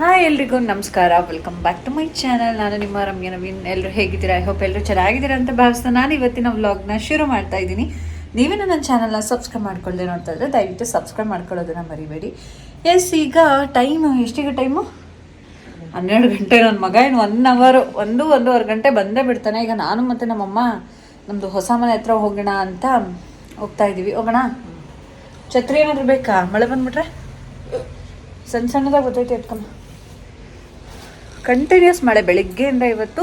Hi ಎಲ್ರಿಗೂ ನಮಸ್ಕಾರ. Welcome back to my channel ನಾನು ನಿಮ್ಮ ರಮ್ಯ ನವೀನ್. ಎಲ್ಲರೂ ಹೇಗಿದ್ದೀರಾ? ಐ ಹೋಪ್ ಎಲ್ಲರೂ ಚೆನ್ನಾಗಿದ್ದೀರಾ ಅಂತ ಭಾವಿಸ್ತಾ ನಾನು ಇವತ್ತಿನ ವ್ಲಾಗ್ನ ಶುರು ಮಾಡ್ತಾ ಇದ್ದೀನಿ. ನೀವೇ ನನ್ನ ಚಾನಲ್ನ ಸಬ್ಸ್ಕ್ರೈಬ್ ಮಾಡ್ಕೊಳ್ಳದೆ ನೋಡ್ತಾ ಇದ್ದರೆ ದಯವಿಟ್ಟು ಸಬ್ಸ್ಕ್ರೈಬ್ ಮಾಡ್ಕೊಳ್ಳೋದನ್ನ ಮರಿಬೇಡಿ. ಎಸ್ ಈಗ ಟೈಮು ಎಷ್ಟೀಗ ಟೈಮು ಹನ್ನೆರಡು ಗಂಟೆ. ನನ್ನ ಮಗ ಏನು ಒನ್ ಅವರು ಒಂದು, ಒಂದೂವರೆ ಗಂಟೆ ಬಂದೇ ಬಿಡ್ತಾನೆ. ಈಗ ನಾನು ಮತ್ತು ನಮ್ಮಮ್ಮ ನಮ್ಮದು ಹೊಸ ಮನೆ ಹತ್ರ ಹೋಗೋಣ ಅಂತ ಹೋಗ್ತಾ ಇದ್ದೀವಿ. ಹೋಗೋಣ? ಛತ್ರಿ ಏನಾದರೂ ಬೇಕಾ? ಮಳೆ ಬಂದ್ಬಿಟ್ರೆ? ಸಣ್ಣ ಸಣ್ಣದಾಗ ಗೊತ್ತೈತೆ ಎತ್ಕೊಂಬ ಕಂಟಿನ್ಯೂಸ್ ಮಳೆ ಬೆಳಿಗ್ಗೆಯಿಂದ ಇವತ್ತು.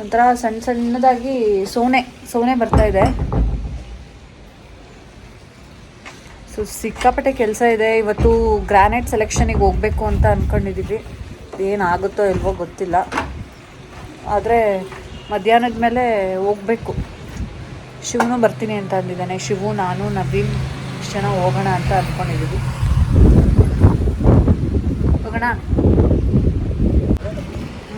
ಒಂಥರ ಸಣ್ಣ ಸಣ್ಣದಾಗಿ ಸೋನೆ ಸೋನೆ ಬರ್ತಾ ಇದೆ. ಸೊ ಸಿಕ್ಕಾಪಟ್ಟೆ ಕೆಲಸ ಇದೆ. ಇವತ್ತು ಗ್ರಾನೈಟ್ ಸೆಲೆಕ್ಷನಿಗೆ ಹೋಗಬೇಕು ಅಂತ ಅಂದ್ಕೊಂಡಿದ್ದೀವಿ ಏನಾಗುತ್ತೋ ಇಲ್ವೋ ಗೊತ್ತಿಲ್ಲ. ಆದರೆ ಮಧ್ಯಾಹ್ನದ ಮೇಲೆ ಹೋಗಬೇಕು. ಶಿವನು ಬರ್ತೀನಿ ಅಂತ ಅಂದಿದ್ದಾನೆ. ಶಿವು, ನಾನು, ನವೀನ್, ಇಷ್ಟು ಜನ ಹೋಗೋಣ ಅಂತ ಅಂದ್ಕೊಂಡಿದ್ದೀವಿ ಹೋಗೋಣ.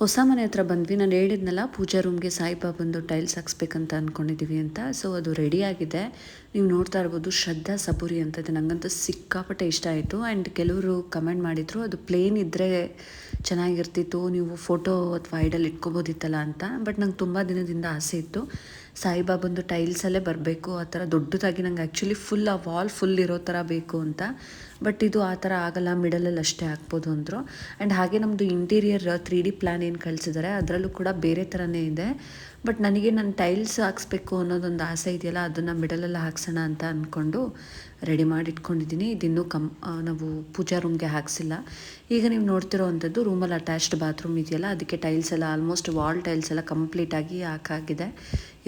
ಹೊಸ ಮನೆ ಹತ್ರ ಬಂದ್ವಿ. ನಾನು ಹೇಳಿದ್ನಲ್ಲ, ಪೂಜಾ ರೂಮ್ಗೆ ಸಾಯಿಬಾಬಂದು ಟೈಲ್ಸ್ ಹಾಕ್ಸ್ಬೇಕಂತ ಅಂದ್ಕೊಂಡಿದ್ದೀವಿ ಅಂತ. ಸೊ ಅದು ರೆಡಿ ಆಗಿದೆ. ನೀವು ನೋಡ್ತಾ ಇರ್ಬೋದು, ಶ್ರದ್ಧಾ ಸಬೂರಿ ಅಂತ ಇದೆ ನನಗಂತೂ ಸಿಕ್ಕಾಪಟ್ಟೆ ಇಷ್ಟ ಆಯಿತು. ಆ್ಯಂಡ್ ಕೆಲವರು ಕಮೆಂಟ್ ಮಾಡಿದರು, ಅದು ಪ್ಲೇನ್ ಇದ್ದರೆ ಚೆನ್ನಾಗಿರ್ತಿತ್ತು, ನೀವು ಫೋಟೋ ಅಥವಾ ಐಡಲ್ ಇಟ್ಕೋಬೋದಿತ್ತಲ್ಲ ಅಂತ. ಬಟ್ ನಂಗೆ ತುಂಬ ದಿನದಿಂದ ಆಸೆ ಇತ್ತು. ಸಾಯಿಬಾಬಂದು ಟೈಲ್ಸಲ್ಲೇ ಬರಬೇಕು, ಆ ಥರ ದೊಡ್ಡದಾಗಿ ನಂಗೆ ಆ್ಯಕ್ಚುಲಿ ಫುಲ್ ಆ ವಾಲ್ ಫುಲ್ ಇರೋ ಥರ ಬೇಕು ಅಂತ. ಬಟ್ ಇದು ಆ ಥರ ಆಗಲ್ಲ, ಮಿಡಲಲ್ಲಿ ಅಷ್ಟೇ ಹಾಕ್ಬೋದು ಅಂದರು. ಆ್ಯಂಡ್ ಹಾಗೆ ನಮ್ಮದು ಇಂಟೀರಿಯರ್ ತ್ರೀ ಡಿ ಪ್ಲ್ಯಾನ್ ಏನು ಕಳಿಸಿದ್ದಾರೆ ಅದರಲ್ಲೂ ಕೂಡ ಬೇರೆ ಥರನೇ ಇದೆ. ಬಟ್ ನನಗೆ ನಾನು ಟೈಲ್ಸ್ ಹಾಕ್ಸ್ಬೇಕು ಅನ್ನೋದೊಂದು ಆಸೆ ಇದೆಯಲ್ಲ, ಅದನ್ನು ಮಿಡಲಲ್ಲಿ ಹಾಕ್ಸೋಣ ಅಂತ ಅಂದ್ಕೊಂಡು ರೆಡಿ ಮಾಡಿ ಇಟ್ಕೊಂಡಿದ್ದೀನಿ ಇದಿನ್ನೂ ಕಮ್ ನಾವು ಪೂಜಾ ರೂಮ್ಗೆ ಹಾಕ್ಸಿಲ್ಲ. ಈಗ ನೀವು ನೋಡ್ತಿರೋ ಅಂಥದ್ದು ರೂಮಲ್ಲಿ ಅಟ್ಯಾಚ್ಡ್ ಬಾತ್ರೂಮ್ ಇದೆಯಲ್ಲ, ಅದಕ್ಕೆ ಟೈಲ್ಸ್ ಎಲ್ಲ ಆಲ್ಮೋಸ್ಟ್ ವಾಲ್ ಟೈಲ್ಸ್ ಎಲ್ಲ ಕಂಪ್ಲೀಟಾಗಿ ಹಾಕಾಗಿದೆ.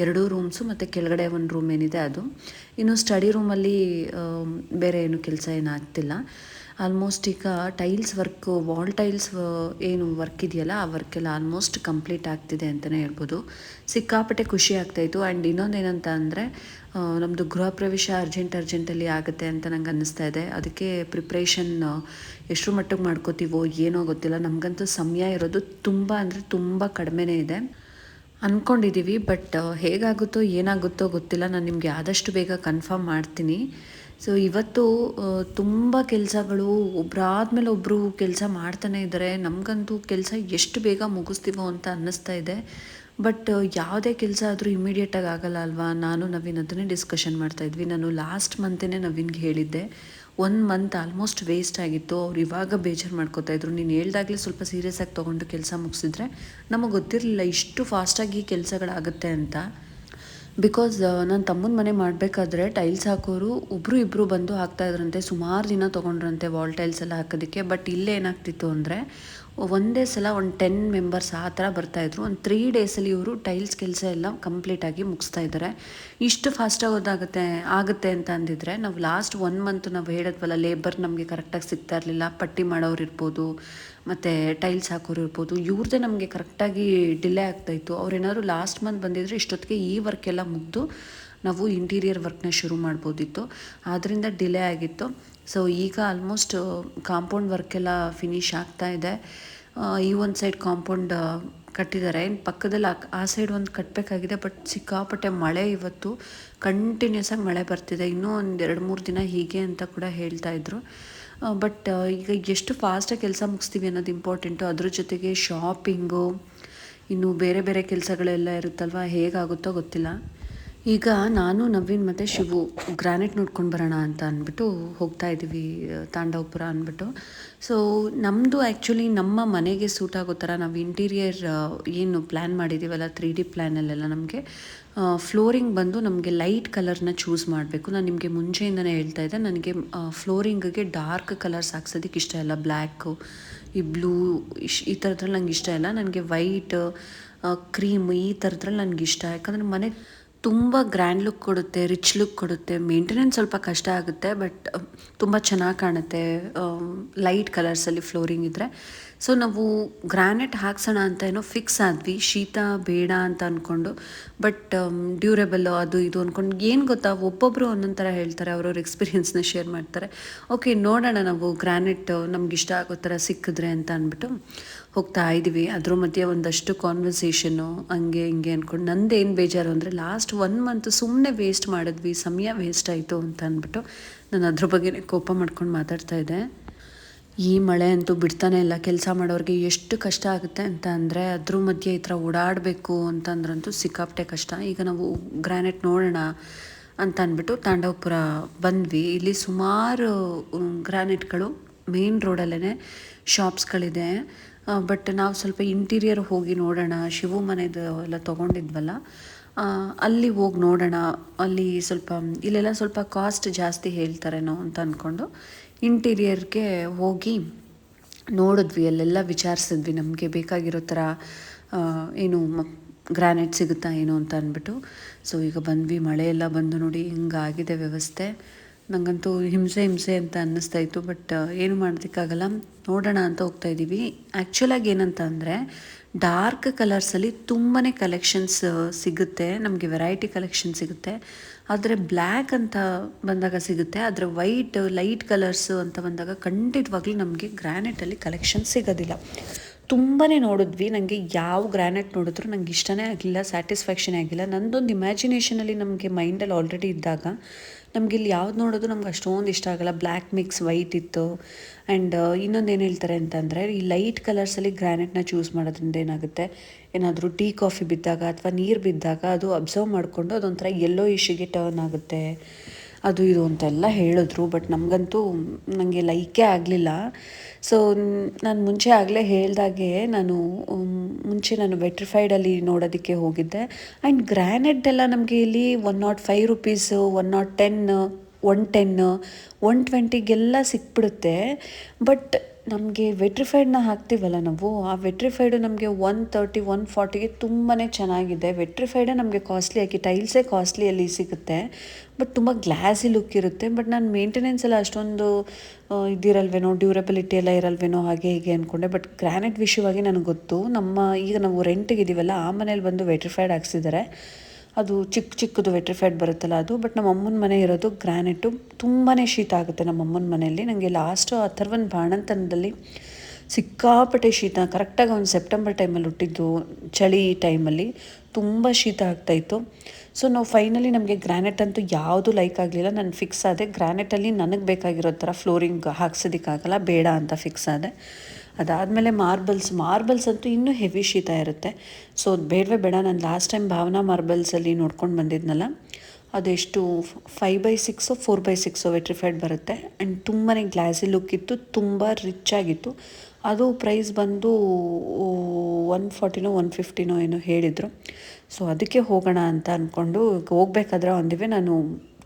ಎರಡೂ ರೂಮ್ಸು ಮತ್ತು ಕೆಳಗಡೆ ಒಂದು ರೂಮ್ ಏನಿದೆ ಅದು. ಇನ್ನು ಸ್ಟಡಿ ರೂಮಲ್ಲಿ ಬೇರೆ ಏನು ಕೆಲಸ ಏನು ಆಗ್ತಿಲ್ಲ. ಆಲ್ಮೋಸ್ಟ್ ಈಗ ಟೈಲ್ಸ್ ವರ್ಕು ವಾಲ್ ಟೈಲ್ಸ್ ಏನು ವರ್ಕ್ ಇದೆಯಲ್ಲ, ಆ ವರ್ಕೆಲ್ಲ ಆಲ್ಮೋಸ್ಟ್ ಕಂಪ್ಲೀಟ್ ಆಗ್ತಿದೆ ಅಂತಲೇ ಹೇಳ್ಬೋದು. ಸಿಕ್ಕಾಪಟ್ಟೆ ಖುಷಿ ಆಗ್ತಾಯಿತ್ತು ಆ್ಯಂಡ್ ಇನ್ನೊಂದೇನಂತ ಅಂದರೆ ನಮ್ಮದು ಗೃಹ ಪ್ರವೇಶ ಅರ್ಜೆಂಟ್ ಅರ್ಜೆಂಟಲ್ಲಿ ಆಗುತ್ತೆ ಅಂತ ನಂಗೆ ಅನ್ನಿಸ್ತಾ ಇದೆ. ಅದಕ್ಕೆ ಪ್ರಿಪ್ರೇಷನ್ ಎಷ್ಟು ಮಟ್ಟಿಗೆ ಮಾಡ್ಕೋತೀವೋ ಏನೋ ಗೊತ್ತಿಲ್ಲ. ನಮಗಂತೂ ಸಮಯ ಇರೋದು ತುಂಬ ಅಂದರೆ ತುಂಬ ಕಡಿಮೆನೇ ಇದೆ. ಅಂದ್ಕೊಂಡಿದ್ದೀವಿ ಬಟ್ ಹೇಗಾಗುತ್ತೋ, ಏನಾಗುತ್ತೋ ಗೊತ್ತಿಲ್ಲ. ನಾನು ನಿಮಗೆ ಆದಷ್ಟು ಬೇಗ ಕನ್ಫರ್ಮ್ ಮಾಡ್ತೀನಿ. ಸೊ ಇವತ್ತು ತುಂಬ ಕೆಲಸಗಳು ಒಬ್ಬರಾದ್ಮೇಲೆ ಒಬ್ಬರು ಕೆಲಸ ಮಾಡ್ತಾನೆ ಇದ್ದಾರೆ ನಮಗಂತೂ ಕೆಲಸ ಎಷ್ಟು ಬೇಗ ಮುಗಿಸ್ತೀವೋ ಅಂತ ಅನ್ನಿಸ್ತಾ ಇದೆ. ಬಟ್, ಯಾವುದೇ ಕೆಲಸ ಆದರೂ ಇಮಿಡಿಯೇಟಾಗಿ ಆಗಲ್ಲ ಅಲ್ವಾ? ನಾನು ನವೀನ್ ಅದನ್ನೇ ಡಿಸ್ಕಷನ್ ಮಾಡ್ತಾ ಇದ್ವಿ. ನಾನು ಲಾಸ್ಟ್ ಮಂತೇ ನವೀನ್ಗೆ ಹೇಳಿದ್ದೆ. ಒಂದು ಮಂತ್ ಆಲ್ಮೋಸ್ಟ್ ವೇಸ್ಟ್ ಆಗಿತ್ತು. ಅವ್ರು ಇವಾಗ ಬೇಜಾರು ಮಾಡ್ಕೋತಾ ಇದ್ರು. ನೀನು ಹೇಳ್ದಾಗಲೇ ಸ್ವಲ್ಪ ಸೀರಿಯಸ್ ಆಗಿ ತೊಗೊಂಡು ಕೆಲಸ ಮುಗಿಸಿದ್ರೆ ನಮಗೆ ಗೊತ್ತಿರಲಿಲ್ಲ ಇಷ್ಟು ಫಾಸ್ಟಾಗಿ ಕೆಲಸಗಳಾಗುತ್ತೆ ಅಂತ. ಬಿಕಾಸ್ ನನ್ನ ತಮ್ಮನ ಮನೆ ಮಾಡಬೇಕಾದ್ರೆ ಟೈಲ್ಸ್ ಹಾಕೋರು ಒಬ್ಬರು ಇಬ್ಬರು ಬಂದು ಹಾಕ್ತಾ ಇದ್ರಂತೆ. ಸುಮಾರು ದಿನ ತೊಗೊಂಡ್ರಂತೆ ವಾಲ್ ಟೈಲ್ಸ್ ಎಲ್ಲ ಹಾಕೋದಕ್ಕೆ. ಬಟ್ ಇಲ್ಲೇ ಏನಾಗ್ತಿತ್ತು ಅಂದರೆ ಒಂದೇ ಸಲ ಒಂದು ಟೆನ್ ಮೆಂಬರ್ಸ್ ಆ ಥರ ಬರ್ತಾಯಿದ್ರು ಒಂದು ತ್ರೀ ಡೇಸಲ್ಲಿ ಇವರು ಟೈಲ್ಸ್ ಕೆಲಸ ಎಲ್ಲ ಕಂಪ್ಲೀಟಾಗಿ ಮುಗಿಸ್ತಾ ಇದ್ದಾರೆ ಇಷ್ಟು ಫಾಸ್ಟಾಗಿ ಓದಾಗುತ್ತೆ ಆಗುತ್ತೆ ಅಂತ ಅಂದಿದ್ರೆ ನಾವು ಲಾಸ್ಟ್ ಒನ್ ಮಂತ್ ನಾವು ಹೇಳಿದ್ವಲ್ಲ ಲೇಬರ್ ನಮಗೆ ಕರೆಕ್ಟಾಗಿ ಸಿಗ್ತಾ ಇರಲಿಲ್ಲ. ಪಟ್ಟಿ ಮಾಡೋರು ಇರ್ಬೋದು, ಮತ್ತು ಟೈಲ್ಸ್ ಹಾಕೋರು ಇರ್ಬೋದು ಇವ್ರದ್ದೇ ನಮಗೆ ಕರೆಕ್ಟಾಗಿ ಡಿಲೇ ಆಗ್ತಾಯಿತ್ತು ಅವ್ರೇನಾದ್ರು ಲಾಸ್ಟ್ ಮಂತ್ ಬಂದಿದ್ರೆ ಇಷ್ಟೊತ್ತಿಗೆ ಈ ವರ್ಕ್ ಎಲ್ಲ ಮುಗಿದು ನಾವು ಇಂಟೀರಿಯರ್ ವರ್ಕ್ನ ಶುರು ಮಾಡ್ಬೋದಿತ್ತು. ಆದ್ದರಿಂದ ಡಿಲೇ ಆಗಿತ್ತು. ಸೊ ಈಗ ಆಲ್ಮೋಸ್ಟ್ ಕಾಂಪೌಂಡ್ ವರ್ಕೆಲ್ಲ ಫಿನಿಶ್ ಆಗ್ತಾ ಇದೆ. ಈ ಒಂದು ಸೈಡ್ ಕಾಂಪೌಂಡ್ ಕಟ್ಟಿದ್ದಾರೆ. ಇನ್ನು ಪಕ್ಕದಲ್ಲಿ ಆ- ಆ ಸೈಡ್ ಒಂದು ಕಟ್ಟಬೇಕಾಗಿದೆ ಬಟ್ ಸಿಕ್ಕಾಪಟ್ಟೆ ಮಳೆ ಇವತ್ತು. ಕಂಟಿನ್ಯೂಸ್ ಆಗಿ ಮಳೆ ಬರ್ತಿದೆ. ಇನ್ನೂ ಒಂದು ಎರಡು ಮೂರು ದಿನ ಹೀಗೆ ಅಂತ ಕೂಡ ಹೇಳ್ತಾ ಇದ್ರು. ಬಟ್ ಈಗ ಎಷ್ಟು ಫಾಸ್ಟಾಗಿ ಕೆಲಸ ಮುಗಿಸ್ತೀವಿ ಅನ್ನೋದು ಇಂಪಾರ್ಟೆಂಟು ಅದ್ರ ಜೊತೆಗೆ ಶಾಪಿಂಗು ಇನ್ನು ಬೇರೆ ಬೇರೆ ಕೆಲಸಗಳೆಲ್ಲ ಇರುತ್ತಲ್ವ? ಹೇಗಾಗುತ್ತೋ ಗೊತ್ತಿಲ್ಲ. ಈಗ ನಾನು, ನವೀನ್ ಮತ್ತು ಶಿವು ಗ್ರಾನೈಟ್ ನೋಡ್ಕೊಂಡು ಬರೋಣ ಅಂತ ಅಂದ್ಬಿಟ್ಟು ಹೋಗ್ತಾ ಇದ್ದೀವಿ ತಾಂಡವಪುರ ಅಂದ್ಬಿಟ್ಟು. ಸೊ ನಮ್ಮದು ಆ್ಯಕ್ಚುಲಿ ನಮ್ಮ ಮನೆಗೆ ಸೂಟ್ ಆಗೋ ಥರ ನಾವು ಇಂಟೀರಿಯರ್ ಏನು ಪ್ಲ್ಯಾನ್ ಮಾಡಿದ್ದೀವಲ್ಲ ತ್ರೀ ಡಿ ಪ್ಲ್ಯಾನಲ್ಲೆಲ್ಲ ನಮಗೆ ಫ್ಲೋರಿಂಗ್ ಬಂದು ನಮಗೆ ಲೈಟ್ ಕಲರ್ನ ಚೂಸ್ ಮಾಡಬೇಕು. ನಾನು ನಿಮಗೆ ಮುಂಚೆಯಿಂದನೇ ಹೇಳ್ತಾ ಇದ್ದೆ, ನನಗೆ ಫ್ಲೋರಿಂಗಿಗೆ ಡಾರ್ಕ್ ಕಲರ್ಸ್ ಹಾಕ್ಸೋದಕ್ಕೆ ಇಷ್ಟ ಇಲ್ಲ. ಬ್ಲ್ಯಾಕು ಈ ಬ್ಲೂ ಇಶ್, ಈ ಥರದ್ರಲ್ಲಿ ನಂಗೆ ಇಷ್ಟ ಇಲ್ಲ. ನನಗೆ ವೈಟ್ ಕ್ರೀಮ್ ಈ ಥರದ್ರಲ್ಲಿ ನನಗೆ ಇಷ್ಟ. ಯಾಕಂದರೆ ಮನೆ ತುಂಬ ಗ್ರ್ಯಾಂಡ್ ಲುಕ್ ಕೊಡುತ್ತೆ ರಿಚ್ ಲುಕ್ ಕೊಡುತ್ತೆ. ಮೇಂಟೆನೆನ್ಸ್ ಸ್ವಲ್ಪ ಕಷ್ಟ ಆಗುತ್ತೆ ಬಟ್ ತುಂಬ ಚೆನ್ನಾಗಿ ಕಾಣುತ್ತೆ. ಲೈಟ್ ಕಲರ್ಸಲ್ಲಿ ಫ್ಲೋರಿಂಗ್ ಇದ್ದರೆ ಸೊ ನಾವು ಗ್ರಾನೈಟ್ ಹಾಕ್ಸೋಣ ಅಂತ ಏನೋ ಫಿಕ್ಸ್ ಆದ್ವಿ. ಶೀತ, ಬೇಡ ಅಂತ ಅಂದ್ಕೊಂಡು ಬಟ್ ಡ್ಯೂರೇಬಲ್ಲು ಅದು ಇದು ಅಂದ್ಕೊಂಡು ಏನು ಗೊತ್ತಾ? ಒಬ್ಬೊಬ್ಬರು ಒಂದೊಂದು ಥರ ಹೇಳ್ತಾರೆ. ಅವ್ರವ್ರ ಎಕ್ಸ್ಪೀರಿಯನ್ಸ್ನ ಶೇರ್ ಮಾಡ್ತಾರೆ. ಓಕೆ ನೋಡೋಣ ನಾವು ಗ್ರಾನೈಟ್ ನಮ್ಗೆ ಇಷ್ಟ ಆಗೋ ಥರ ಸಿಕ್ಕಿದ್ರೆ ಅಂತ ಅಂದ್ಬಿಟ್ಟು ಹೋಗ್ತಾ ಇದ್ದೀವಿ ಅದ್ರ ಮಧ್ಯೆ ಒಂದಷ್ಟು ಕಾನ್ವರ್ಸೇಷನು ಹಂಗೆ ಹಿಂಗೆ ಅಂದ್ಕೊಂಡು ನಂದೇನು ಬೇಜಾರು ಅಂದರೆ ಲಾಸ್ಟ್ ಒನ್ ಮಂತ್ ಸುಮ್ಮನೆ ವೇಸ್ಟ್ ಮಾಡಿದ್ವಿ. ಸಮಯ ವೇಸ್ಟ್ ಆಯಿತು ಅಂತ ಅಂದ್ಬಿಟ್ಟು ನಾನು ಅದ್ರ ಬಗ್ಗೆ ಕೋಪ ಮಾಡ್ಕೊಂಡು ಮಾತಾಡ್ತಾ ಇದ್ದೆ. ಈ ಮಳೆ ಅಂತೂ ಬಿಡ್ತಾನೆ ಇಲ್ಲ. ಕೆಲಸ ಮಾಡೋರಿಗೆ ಎಷ್ಟು ಕಷ್ಟ ಆಗುತ್ತೆ ಅಂತ ಅಂದರೆ ಅದ್ರ ಮಧ್ಯೆ ಈ ಥರ ಓಡಾಡಬೇಕು ಅಂತಂದ್ರಂತೂ ಸಿಕ್ಕಾಪಟ್ಟೆ ಕಷ್ಟ. ಈಗ ನಾವು ಗ್ರಾನೈಟ್ ನೋಡೋಣ ಅಂತ ಅಂದ್ಬಿಟ್ಟು ತಾಂಡವಪುರ ಬಂದ್ವಿ. ಇಲ್ಲಿ ಸುಮಾರು ಗ್ರಾನೈಟ್ಗಳು ಮೇನ್ ರೋಡಲ್ಲೇ ಶಾಪ್ಸ್ಗಳಿದೆ. ಬಟ್ ನಾವು ಸ್ವಲ್ಪ ಇಂಟೀರಿಯರ್ ಹೋಗಿ ನೋಡೋಣ. ಶಿವು ಮನೆದು ಎಲ್ಲ ತೊಗೊಂಡಿದ್ವಲ್ಲ. ಅಲ್ಲಿ ಹೋಗಿ ನೋಡೋಣ. ಅಲ್ಲಿ ಸ್ವಲ್ಪ, ಇಲ್ಲೆಲ್ಲ ಸ್ವಲ್ಪ ಕಾಸ್ಟ್ ಜಾಸ್ತಿ ಹೇಳ್ತಾರೇನೋ ಅಂತ ಅಂದ್ಕೊಂಡು ಇಂಟೀರಿಯರ್ಗೆ ಹೋಗಿ ನೋಡಿದ್ವಿ, ಅಲ್ಲೆಲ್ಲ ವಿಚಾರಿಸಿದ್ವಿ, ನಮಗೆ ಬೇಕಾಗಿರೋ ಥರ ಏನು ಗ್ರಾನೈಟ್ ಸಿಗುತ್ತಾ ಏನು ಅಂತ ಅಂದ್ಬಿಟ್ಟು. ಸೊ ಈಗ ಬಂದ್ವಿ, ಮಳೆ ಎಲ್ಲ ಬಂದು ನೋಡಿ ಹಿಂಗಾಗಿದೆ ವ್ಯವಸ್ಥೆ. ನನಗಂತೂ ಹಿಂಸೆ ಹಿಂಸೆ ಅಂತ ಅನ್ನಿಸ್ತಾ ಇತ್ತು, ಬಟ್ ಏನು ಮಾಡೋದಕ್ಕಾಗಲ್ಲ. ನೋಡೋಣ ಅಂತ ಹೋಗ್ತಾ ಇದ್ದೀವಿ ಆ್ಯಕ್ಚುಲಾಗಿ ಏನಂತ ಅಂದರೆ ಡಾರ್ಕ್ ಕಲರ್ಸಲ್ಲಿ ತುಂಬಾ ಕಲೆಕ್ಷನ್ಸ್ ಸಿಗುತ್ತೆ. ನಮಗೆ ವೆರೈಟಿ ಕಲೆಕ್ಷನ್ ಸಿಗುತ್ತೆ. ಆದರೆ ಬ್ಲ್ಯಾಕ್ ಅಂತ ಬಂದಾಗ ಸಿಗುತ್ತೆ. ಆದರೆ ವೈಟ್ ಲೈಟ್ ಕಲರ್ಸು ಅಂತ ಬಂದಾಗ ಖಂಡಿತವಾಗ್ಲೂ ನಮಗೆ ಗ್ರ್ಯಾನೆಟಲ್ಲಿ ಕಲೆಕ್ಷನ್ ಸಿಗೋದಿಲ್ಲ. ತುಂಬಾ ನೋಡಿದ್ವಿ. ನನಗೆ ಯಾವ ಗ್ರ್ಯಾನೆಟ್ ನೋಡಿದ್ರು ನಂಗೆ ಇಷ್ಟನೇ ಆಗಲಿಲ್ಲ ಸ್ಯಾಟಿಸ್ಫ್ಯಾಕ್ಷನ್ ಆಗಿಲ್ಲ. ನಂದೊಂದು ಇಮ್ಯಾಜಿನೇಷನಲ್ಲಿ ನಮಗೆ ಮೈಂಡಲ್ಲಿ ಆಲ್ರೆಡಿ ಇದ್ದಾಗ ನಮ್ಗೆ ಇಲ್ಲಿ ಯಾವ್ದು ನೋಡೋದು ನಮ್ಗೆ ಅಷ್ಟೊಂದು ಇಷ್ಟ ಆಗಲ್ಲ. ಬ್ಲ್ಯಾಕ್ ಮಿಕ್ಸ್ ವೈಟ್ ಇತ್ತು. ಆ್ಯಂಡ್ ಇನ್ನೊಂದು ಏನು ಹೇಳ್ತಾರೆ ಅಂತಂದರೆ, ಈ ಲೈಟ್ ಕಲರ್ಸಲ್ಲಿ ಗ್ರ್ಯಾನೆಟ್ನ ಚೂಸ್ ಮಾಡೋದ್ರಿಂದ ಏನಾಗುತ್ತೆ? ಏನಾದರೂ ಟೀ ಕಾಫಿ ಬಿದ್ದಾಗ ಅಥವಾ ನೀರು ಬಿದ್ದಾಗ ಅದು ಅಬ್ಸರ್ವ್ ಮಾಡಿಕೊಂಡು ಅದೊಂಥರ ಯೆಲ್ಲೋ ಇಶಿಗೆ ಟರ್ನ್ ಆಗುತ್ತೆ. ಅದು ಇದು ಅಂತೆಲ್ಲ ಹೇಳಿದ್ರು ಬಟ್ ನಮಗಂತೂ ನನಗೆ ಲೈಕೇ ಆಗಲಿಲ್ಲ. ಸೊ ನಾನು ಮುಂಚೆ ಆಗಲೇ ಹೇಳ್ದಾಗೆ ನಾನು ಮುಂಚೆ ನಾನು ವೆಟ್ರಿಫೈಡಲ್ಲಿ ನೋಡೋದಕ್ಕೆ ಹೋಗಿದ್ದೆ. ಆ್ಯಂಡ್ ಗ್ರಾನೈಟ್ ಎಲ್ಲ ನಮಗೆ ಇಲ್ಲಿ one nought five rupees one nought ten one ten one ಟ್ವೆಂಟಿಗೆಲ್ಲ ಸಿಕ್ಬಿಡುತ್ತೆ. ಬಟ್ ನಮಗೆ ವೆಟ್ರಿಫೈಡ್ನ ಹಾಕ್ತೀವಲ್ಲ ನಾವು, ಆ ವೆಟ್ರಿಫೈಡು ನಮಗೆ ಒನ್ ತರ್ಟಿ ಒನ್ ಫಾರ್ಟಿಗೆ ತುಂಬಾ ಚೆನ್ನಾಗಿದೆ. ವೆಟ್ರಿಫೈಡೇ ನಮಗೆ ಕಾಸ್ಟ್ಲಿ ಆಗಿ ಟೈಲ್ಸೇ ಕಾಸ್ಟ್ಲಿಯಲ್ಲಿ ಸಿಗುತ್ತೆ. ಬಟ್ ತುಂಬ ಗ್ಲಾಸಿ ಲುಕ್ ಇರುತ್ತೆ. ಬಟ್ ನಾನು ಮೇಂಟೆನೆನ್ಸ್ ಎಲ್ಲ ಅಷ್ಟೊಂದು ಇದಿರಲ್ವೇನೋ ಡ್ಯೂರಬಿಲಿಟಿ ಎಲ್ಲ ಇರಲ್ವೇನೋ ಹಾಗೆ ಹೀಗೆ ಅಂದ್ಕೊಂಡೆ ಬಟ್ ಗ್ರಾನೈಟ್ ವಿಷಯವಾಗಿ ನನಗೆ ಗೊತ್ತು. ನಮ್ಮ, ಈಗ ನಾವು ರೆಂಟಿಗೆ ಇದೀವಲ್ಲ, ಆ ಮನೇಲಿ ಬಂದು ವೆಟ್ರಿಫೈಡ್ ಹಾಕ್ಸಿದ್ದಾರೆ ಅದು ಚಿಕ್ಕ ಚಿಕ್ಕದು ವೆಟ್ರಿಫೈಡ್ ಬರುತ್ತಲ್ಲ ಅದು ಬಟ್ ನಮ್ಮ ಅಮ್ಮನ ಮನೆ ಇರೋದು ಗ್ರಾನೈಟು. ತುಂಬಾ ಶೀತ ಆಗುತ್ತೆ ನಮ್ಮ ಅಮ್ಮನ ಮನೆಯಲ್ಲಿ. ನನಗೆ ಲಾಸ್ಟು ಅಥರ್ವನ್ ಬಾಣಂತನದಲ್ಲಿ ಸಿಕ್ಕಾಪಟ್ಟೆ ಶೀತ. ಕರೆಕ್ಟಾಗಿ ಒಂದು ಸೆಪ್ಟೆಂಬರ್ ಟೈಮಲ್ಲಿ ಹುಟ್ಟಿದ್ದು, ಚಳಿ ಟೈಮಲ್ಲಿ ತುಂಬ ಶೀತ ಆಗ್ತಾಯಿತ್ತು ಸೊ ನಾವು ಫೈನಲಿ ನಮಗೆ ಗ್ರಾನೈಟ್ ಅಂತೂ ಯಾವುದು ಲೈಕ್ ಆಗಲಿಲ್ಲ. ನಾನು ಫಿಕ್ಸ್ ಆದೆ. ಗ್ರಾನೈಟಲ್ಲಿ ನನಗೆ ಬೇಕಾಗಿರೋ ಥರ ಫ್ಲೋರಿಂಗ್ ಹಾಕ್ಸೋದಕ್ಕಾಗಲ್ಲ. ಬೇಡ ಅಂತ ಫಿಕ್ಸ್ ಆದೆ. ಅದಾದಮೇಲೆ ಮಾರ್ಬಲ್ಸ್ ಮಾರ್ಬಲ್ಸ್ ಅಂತೂ ಇನ್ನೂ ಹೆವಿ ಶೀತ ಇರುತ್ತೆ. ಸೊ ಅದು ಬೇಡವೇ ಬೇಡ. ನಾನು ಲಾಸ್ಟ್ ಟೈಮ್ ಭಾವನಾ ಮಾರ್ಬಲ್ಸಲ್ಲಿ ನೋಡ್ಕೊಂಡು ಬಂದಿದ್ನಲ್ಲ, ಅದೆಷ್ಟು five by six four by six vitrified ಬರುತ್ತೆ. ಆ್ಯಂಡ್ ತುಂಬಾ ಗ್ಲಾಸಿ ಲುಕ್ ಇತ್ತು, ತುಂಬ ರಿಚ್ ಆಗಿತ್ತು. ಅದು ಪ್ರೈಸ್ ಬಂದು ಒನ್ ಫಾರ್ಟಿನೋ ಒನ್ ಫಿಫ್ಟಿನೋ ಏನೋ ಹೇಳಿದರು. ಸೊ ಅದಕ್ಕೆ ಹೋಗೋಣ ಅಂತ ಅಂದ್ಕೊಂಡು ಹೋಗ್ಬೇಕಾದ್ರೆ ಒಂದಿವೆ ನಾನು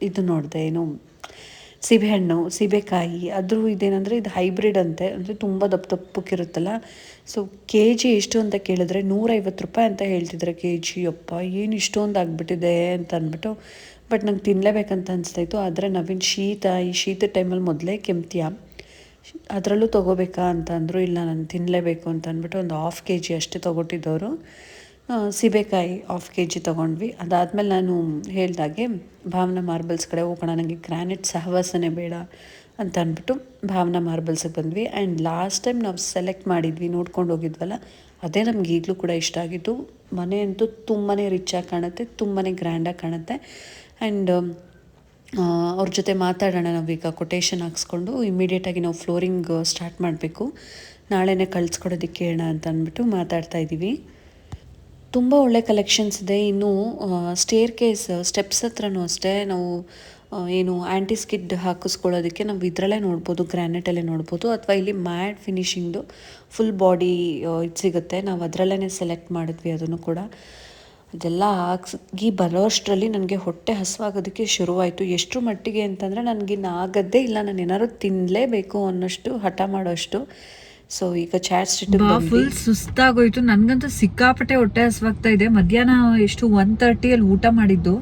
ಇದು ನೋಡಿದೆ, ಏನು ಸೀಬೆಹಣ್ಣು, ಸೀಬೆಕಾಯಿ ಅದ್ರೂ ಇದೇನಂದರೆ ಇದು ಹೈಬ್ರಿಡ್ ಅಂತೆ. ಅಂದರೆ ತುಂಬ ದಪ್ಪ ದಪ್ಪಕ್ಕಿರುತ್ತಲ್ಲ. ಸೊ ಕೆ ಜಿ ಎಷ್ಟು ಅಂತ ಕೇಳಿದ್ರೆ ನೂರೈವತ್ತು ರೂಪಾಯಿ ಅಂತ ಹೇಳ್ತಿದ್ರೆ ಕೆ ಜಿ ಅಪ್ಪ, ಏನು ಇಷ್ಟೊಂದು ಆಗಿಬಿಟ್ಟಿದೆ ಅಂತ ಅಂದ್ಬಿಟ್ಟು. ಬಟ್ ನಂಗೆ ತಿನ್ನಲೇಬೇಕಂತ ಅನಿಸ್ತಾಯಿತ್ತು ಆದರೆ ನವೀನ್ ಶೀತ, ಈ ಶೀತ ಟೈಮಲ್ಲಿ ಮೊದಲೇ ಕೆಮ್ತಿಯ. ಅದರಲ್ಲೂ ತೊಗೋಬೇಕಾ ಅಂತ ಅಂದರು, ಇಲ್ಲ, ನಾನು ತಿನ್ನಲೇಬೇಕು ಅಂತ ಅಂದ್ಬಿಟ್ಟು ಒಂದು ಹಾಫ್ ಕೆ ಜಿ ಅಷ್ಟೇ ತೊಗೊಟ್ಟಿದ್ದವರು. ಸೀಬೆಕಾಯಿ ಆಫ್ ಕೆ ಜಿ ತೊಗೊಂಡ್ವಿ. ಅದಾದಮೇಲೆ ನಾನು ಹೇಳ್ದಾಗೆ ಭಾವನಾ ಮಾರ್ಬಲ್ಸ್ ಕಡೆ ಹೋಗೋಣ ನನಗೆ ಗ್ರಾನೈಟ್ ಸಹವಾಸನೆ ಬೇಡ ಅಂತ ಅಂದ್ಬಿಟ್ಟು ಭಾವನಾ ಮಾರ್ಬಲ್ಸಿಗೆ ಬಂದ್ವಿ. ಆ್ಯಂಡ್ ಲಾಸ್ಟ್ ಟೈಮ್ ನಾವು ಸೆಲೆಕ್ಟ್ ಮಾಡಿದ್ವಿ, ನೋಡ್ಕೊಂಡು ಹೋಗಿದ್ವಲ್ಲ, ಅದೇ ನಮ್ಗೆ ಈಗಲೂ ಕೂಡ ಇಷ್ಟ ಆಗಿತ್ತು ಮನೆ ಅಂತೂ ತುಂಬಾ ರಿಚಾಗಿ ಕಾಣುತ್ತೆ ತುಂಬಾ ಗ್ರ್ಯಾಂಡಾಗಿ ಕಾಣುತ್ತೆ. ಆ್ಯಂಡ್ ಅವ್ರ ಜೊತೆ ಮಾತಾಡೋಣ ನಾವೀಗ ಕೊಟೇಶನ್ ಹಾಕ್ಸ್ಕೊಂಡು ಇಮಿಡಿಯೇಟಾಗಿ ನಾವು ಫ್ಲೋರಿಂಗ್ ಸ್ಟಾರ್ಟ್ ಮಾಡಬೇಕು. ನಾಳೆನೇ ಕಳಿಸ್ಕೊಡೋದಕ್ಕೆ ಹೇಳೋಣ ಅಂತ ಅಂದ್ಬಿಟ್ಟು ಮಾತಾಡ್ತಾ ಇದ್ದೀವಿ ತುಂಬ ಒಳ್ಳೆ ಕಲೆಕ್ಷನ್ಸ್ ಇದೆ. ಇನ್ನು ಸ್ಟೇರ್ ಕೇಸ್ ಸ್ಟೆಪ್ಸ್ ಹತ್ರನೂ ಅಷ್ಟೇ ನಾವು ಏನು ಆ್ಯಂಟಿ ಸ್ಕಿಡ್ ಹಾಕಿಸ್ಕೊಳ್ಳೋದಕ್ಕೆ ನಾವು ಇದರಲ್ಲೇ ನೋಡ್ಬೋದು ಗ್ರ್ಯಾನೆಟಲ್ಲೇ ನೋಡ್ಬೋದು, ಅಥವಾ ಇಲ್ಲಿ ಮ್ಯಾಟ್ ಫಿನಿಶಿಂಗ್ದು ಫುಲ್ ಬಾಡಿ ಇದು ಸಿಗುತ್ತೆ. ನಾವು ಅದರಲ್ಲೇ ಸೆಲೆಕ್ಟ್ ಮಾಡಿದ್ವಿ ಅದನ್ನು ಕೂಡ. ಅದೆಲ್ಲ ಹಾಕ್ಸಿ ಬರೋಷ್ಟರಲ್ಲಿ ನನಗೆ ಹೊಟ್ಟೆ ಹಸುವಾಗೋದಕ್ಕೆ ಶುರುವಾಯಿತು. ಎಷ್ಟರ ಮಟ್ಟಿಗೆ ಅಂತಂದರೆ ನನಗಿನ್ನು ಆಗದ್ದೇ ಇಲ್ಲ. ನಾನು ಏನಾದ್ರು ತಿನ್ನಲೇಬೇಕು ಅನ್ನೋಷ್ಟು ಹಠ ಮಾಡೋಷ್ಟು. ಸೊ ಈಗ ಚಾಟ್ಸ್ ಫುಲ್ ಸುಸ್ತಾಗೋಯ್ತು. ನನಗಂತೂ ಸಿಕ್ಕಾಪಟ್ಟೆ ಹೊಟ್ಟೆ ಹಸ್ವಾಗ್ತಾ ಇದೆ ಮಧ್ಯಾಹ್ನ ಎಷ್ಟು ಒನ್ ತರ್ಟಿಯಲ್ಲಿ ಊಟ ಮಾಡಿದ್ದು.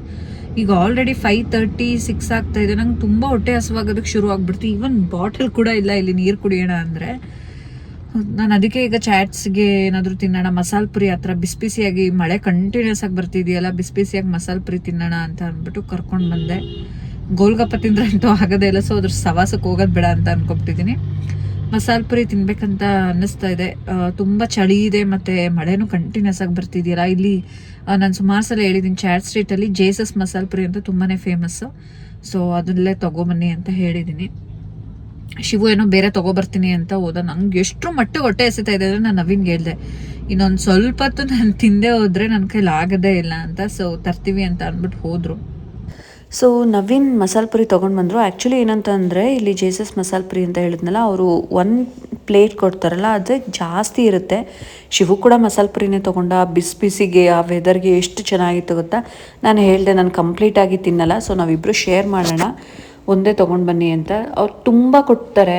ಈಗ ಆಲ್ರೆಡಿ ಫೈವ್ ತರ್ಟಿ ಸಿಕ್ಸ್ ಆಗ್ತಾ ಇದೆ ನಂಗೆ ತುಂಬ ಹೊಟ್ಟೆ ಹಸುವಾಗೋದಕ್ಕೆ ಶುರು ಆಗ್ಬಿಡ್ತು. ಈವನ್ ಬಾಟಲ್ ಕೂಡ ಇಲ್ಲ ಇಲ್ಲಿ ನೀರು ಕುಡಿಯೋಣ ಅಂದರೆ. ನಾನು ಅದಕ್ಕೆ ಈಗ ಚಾಟ್ಸ್ಗೆ ಏನಾದರೂ ತಿನ್ನೋಣ. ಮಸಾಲ ಪುರಿ ಹತ್ರ ಬಿಸಿ ಬಿಸಿಯಾಗಿ ಮಳೆ ಕಂಟಿನ್ಯೂಸ್ ಆಗಿ ಬರ್ತಿದೆಯಲ್ಲ ಬಿಸಿ ಬಿಸಿಯಾಗಿ ಮಸಾಲ ಪುರಿ ತಿನ್ನೋಣ ಅಂತ ಅಂದ್ಬಿಟ್ಟು ಕರ್ಕೊಂಡು ಬಂದೆ. ಗೋಲ್ಗಪ್ಪ ತಿಂದ್ರೆ ಅಂತೂ ಆಗೋದೇ ಇಲ್ಲ. ಸೊ ಅದ್ರ ಸವಾಸಕ್ಕೆ ಹೋಗೋದು ಬೇಡ ಅಂತ ಅನ್ಕೊಬಿಟ್ಟಿದ್ದೀನಿ. ಮಸಾಲ ಪುರಿ ತಿನ್ಬೇಕಂತ ಅನ್ನಿಸ್ತಾ ಇದೆ. ತುಂಬ ಚಳಿ ಇದೆ ಮತ್ತು ಮಳೆನೂ ಕಂಟಿನ್ಯೂಸ್ ಆಗಿ ಬರ್ತಿದೆಯಲ್ಲ. ಇಲ್ಲಿ ನಾನು ಸುಮಾರು ಸಲ ಹೇಳಿದ್ದೀನಿ ಚಾಟ್ ಸ್ಟ್ರೀಟಲ್ಲಿ ಜೇಸಸ್ ಮಸಾಲ ಪುರಿ ಅಂತ ತುಂಬಾ ಫೇಮಸ್ಸು ಸೊ ಅದನ್ನಲ್ಲೇ ತೊಗೊಬನ್ನಿ ಅಂತ ಹೇಳಿದ್ದೀನಿ ಶಿವು ಏನೋ ಬೇರೆ ತಗೊಬರ್ತೀನಿ ಅಂತ ಹೋದ. ನಂಗೆ ಎಷ್ಟು ಮಟ್ಟಿಗೆ ಹೊಟ್ಟೆ ಎಸಿತಾ ಇದೆ ಅಂದರೆ ನಾನು ನವೀನ್ಗೆ ಹೇಳಿದೆ. ಇನ್ನೊಂದು ಸ್ವಲ್ಪ ಹೊತ್ತು ನಾನು ತಿಂದೇ ಹೋದ್ರೆ ನನ್ನ ಕೈಲಿ ಆಗದೇ ಇಲ್ಲ ಅಂತ. ಸೊ ತರ್ತೀವಿ ಅಂತ ಅಂದ್ಬಿಟ್ಟು ಹೋದರು. ಸೊ ನವೀನ್ ಮಸಾಲ ಪುರಿ ತೊಗೊಂಡು ಬಂದರು ಆ್ಯಕ್ಚುಲಿ ಏನಂತಂದರೆ ಇಲ್ಲಿ ಜೇಸಸ್ ಮಸಾಲ ಪುರಿ ಅಂತ ಹೇಳಿದ್ನಲ್ಲ ಅವರು ಒನ್ ಪ್ಲೇಟ್ ಕೊಡ್ತಾರಲ್ಲ ಅದು ಜಾಸ್ತಿ ಇರುತ್ತೆ ಶಿವು ಕೂಡ ಮಸಾಲ ಪುರಿನೇ ತೊಗೊಂಡ ಬಿಸಿ ಬಿಸಿಗೆ ಆ ವೆದರ್ಗೆ ಎಷ್ಟು ಚೆನ್ನಾಗಿತ್ತು ಗೊತ್ತಾ ನಾನು ಹೇಳಿದೆ ನಾನು ಕಂಪ್ಲೀಟಾಗಿ ತಿನ್ನಲ್ಲ ಸೊ ನಾವಿಬ್ಬರು ಶೇರ್ ಮಾಡೋಣ ಒಂದೇ ತೊಗೊಂಡು ಬನ್ನಿ ಅಂತ ಅವ್ರು ತುಂಬ ಕೊಡ್ತಾರೆ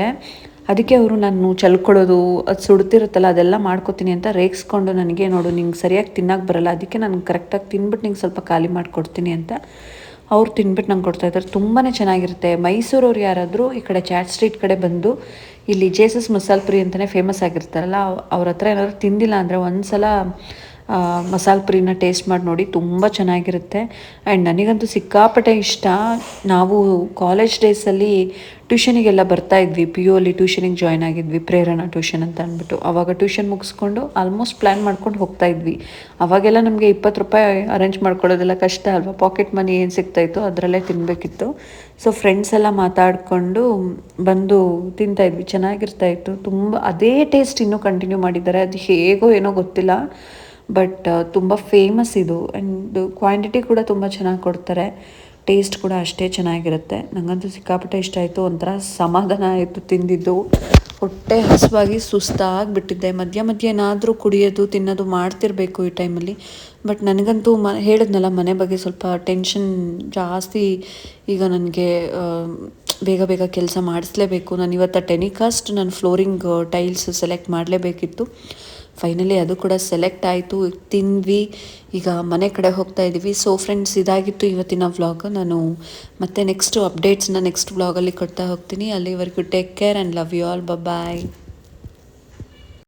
ಅದಕ್ಕೆ ಅವರು ನಾನು ಚಲ್ಕೊಳ್ಳೋದು ಅದು ಸುಡ್ತಿರುತ್ತಲ್ಲ ಅದೆಲ್ಲ ಮಾಡ್ಕೋತೀನಿ ಅಂತ ರೇಗಿಸ್ಕೊಂಡು ನನಗೆ ನೋಡು ನಿಂಗೆ ಸರಿಯಾಗಿ ತಿನ್ನಕ್ಕೆ ಬರಲ್ಲ ಅದಕ್ಕೆ ನಾನು ಕರೆಕ್ಟಾಗಿ ತಿನ್ಬಿಟ್ಟು ನಿಂಗೆ ಸ್ವಲ್ಪ ಖಾಲಿ ಮಾಡಿಕೊಡ್ತೀನಿ ಅಂತ ಅವ್ರು ತಿನ್ಬಿಟ್ಟು ನಂಗೆ ಕೊಡ್ತಾ ಇದ್ದಾರೆ ತುಂಬಾ ಚೆನ್ನಾಗಿರುತ್ತೆ. ಮೈಸೂರವ್ರು ಯಾರಾದರೂ ಈ ಕಡೆ ಚಾಟ್ ಸ್ಟ್ರೀಟ್ ಕಡೆ ಬಂದು ಇಲ್ಲಿ ಜೇಸಸ್ ಮಸಾಲ ಪುರಿ ಅಂತಲೇ ಫೇಮಸ್ ಆಗಿರ್ತಾರಲ್ಲ ಅವ್- ಅವ್ರ ಹತ್ರ ಏನಾದ್ರು ತಿಂದಿಲ್ಲ ಅಂದರೆ ಒಂದ್ಸಲ ಆ, ಮಸಾಲ ಪುರಿನ ಟೇಸ್ಟ್ ಮಾಡಿ ನೋಡಿ ತುಂಬ ಚೆನ್ನಾಗಿರುತ್ತೆ. ಆ್ಯಂಡ್ ನನಗಂತೂ ಸಿಕ್ಕಾಪಟ್ಟೆ ಇಷ್ಟ. ನಾವು ಕಾಲೇಜ್ ಡೇಸಲ್ಲಿ ಟ್ಯೂಷನಿಗೆಲ್ಲ ಬರ್ತಾ ಇದ್ವಿ. ಪಿ ಯು ಅಲ್ಲಿ ಟ್ಯೂಷನಿಗೆ ಜಾಯ್ನ್ ಆಗಿದ್ವಿ. ಪ್ರೇರಣಾ ಟ್ಯೂಷನ್ ಅಂತ ಅಂದ್ಬಿಟ್ಟು. ಅವಾಗ ಟ್ಯೂಷನ್ ಮುಗಿಸ್ಕೊಂಡು ಆಲ್ಮೋಸ್ಟ್ ಪ್ಲ್ಯಾನ್ ಮಾಡ್ಕೊಂಡು ಹೋಗ್ತಾ ಇದ್ವಿ. ಅವಾಗೆಲ್ಲ ನಮಗೆ ಇಪ್ಪತ್ತು ರೂಪಾಯಿ ಅರೇಂಜ್ ಮಾಡ್ಕೊಳ್ಳೋದೆಲ್ಲ ಕಷ್ಟ ಅಲ್ವಾ? ಪಾಕೆಟ್ ಮನಿ ಏನು ಸಿಗ್ತಾಯಿತ್ತು ಅದರಲ್ಲೇ ತಿನ್ನಬೇಕಿತ್ತು ಸೊ ಫ್ರೆಂಡ್ಸ್ ಎಲ್ಲ ಮಾತಾಡಿಕೊಂಡು ಬಂದು ತಿಂತಾ ಇದ್ವಿ. ಚೆನ್ನಾಗಿರ್ತಾ ಇತ್ತು. ತುಂಬ, ಅದೇ ಟೇಸ್ಟ್ ಇನ್ನೂ ಕಂಟಿನ್ಯೂ ಮಾಡಿದ್ದಾರೆ. ಅದು ಹೇಗೋ ಏನೋ ಗೊತ್ತಿಲ್ಲ. ಬಟ್ ತುಂಬ ಫೇಮಸ್ ಇದು. ಆ್ಯಂಡ್ ಕ್ವಾಂಟಿಟಿ ಕೂಡ ತುಂಬ ಚೆನ್ನಾಗಿ ಕೊಡ್ತಾರೆ. ಟೇಸ್ಟ್ ಕೂಡ ಅಷ್ಟೇ ಚೆನ್ನಾಗಿರುತ್ತೆ. ನನಗಂತೂ ಸಿಕ್ಕಾಪಟ್ಟೆ ಇಷ್ಟ ಆಯಿತು. ಒಂಥರ ಸಮಾಧಾನ ಆಯಿತು ತಿಂದಿದ್ದು. ಹೊಟ್ಟೆ ಹಸುವಾಗಿ ಸುಸ್ತಾಗಿಬಿಟ್ಟಿದ್ದೆ ಮಧ್ಯ ಮಧ್ಯ ಏನಾದರೂ ಕುಡಿಯೋದು, ತಿನ್ನೋದು ಮಾಡ್ತಿರಬೇಕು ಈ ಟೈಮಲ್ಲಿ ಬಟ್ ನನಗಂತೂ ಮ, ಹೇಳಿದ್ನಲ್ಲ ಮನೆ ಬಗ್ಗೆ ಸ್ವಲ್ಪ ಟೆನ್ಷನ್ ಜಾಸ್ತಿ ಈಗ ನನಗೆ ಬೇಗ ಬೇಗ ಕೆಲಸ ಮಾಡಿಸ್ಲೇಬೇಕು. ನಾನು ಇವತ್ತು ಟೆನಿಕಾಸ್ಟ್, ನಾನು ಫ್ಲೋರಿಂಗ್ ಟೈಲ್ಸ್ ಸೆಲೆಕ್ಟ್ ಮಾಡಲೇಬೇಕಿತ್ತು. ಫೈನಲಿ ಅದು ಕೂಡ ಸೆಲೆಕ್ಟ್ ಆಯಿತು. ತಿಂದ್ವಿ. ಈಗ ಮನೆ ಕಡೆ ಹೋಗ್ತಾ ಇದ್ದೀವಿ. ಸೊ ಫ್ರೆಂಡ್ಸ್ ಇದಾಗಿತ್ತು ಇವತ್ತಿನ ವ್ಲಾಗ್ ನಾನು ಮತ್ತೆ ನೆಕ್ಸ್ಟ್ ಅಪ್ಡೇಟ್ಸ್ನ ನೆಕ್ಸ್ಟ್ ವ್ಲಾಗಲ್ಲಿ ಕೊಡ್ತಾ ಹೋಗ್ತೀನಿ. ಅಲ್ಲಿವರೆಗೂ take care and love you all bye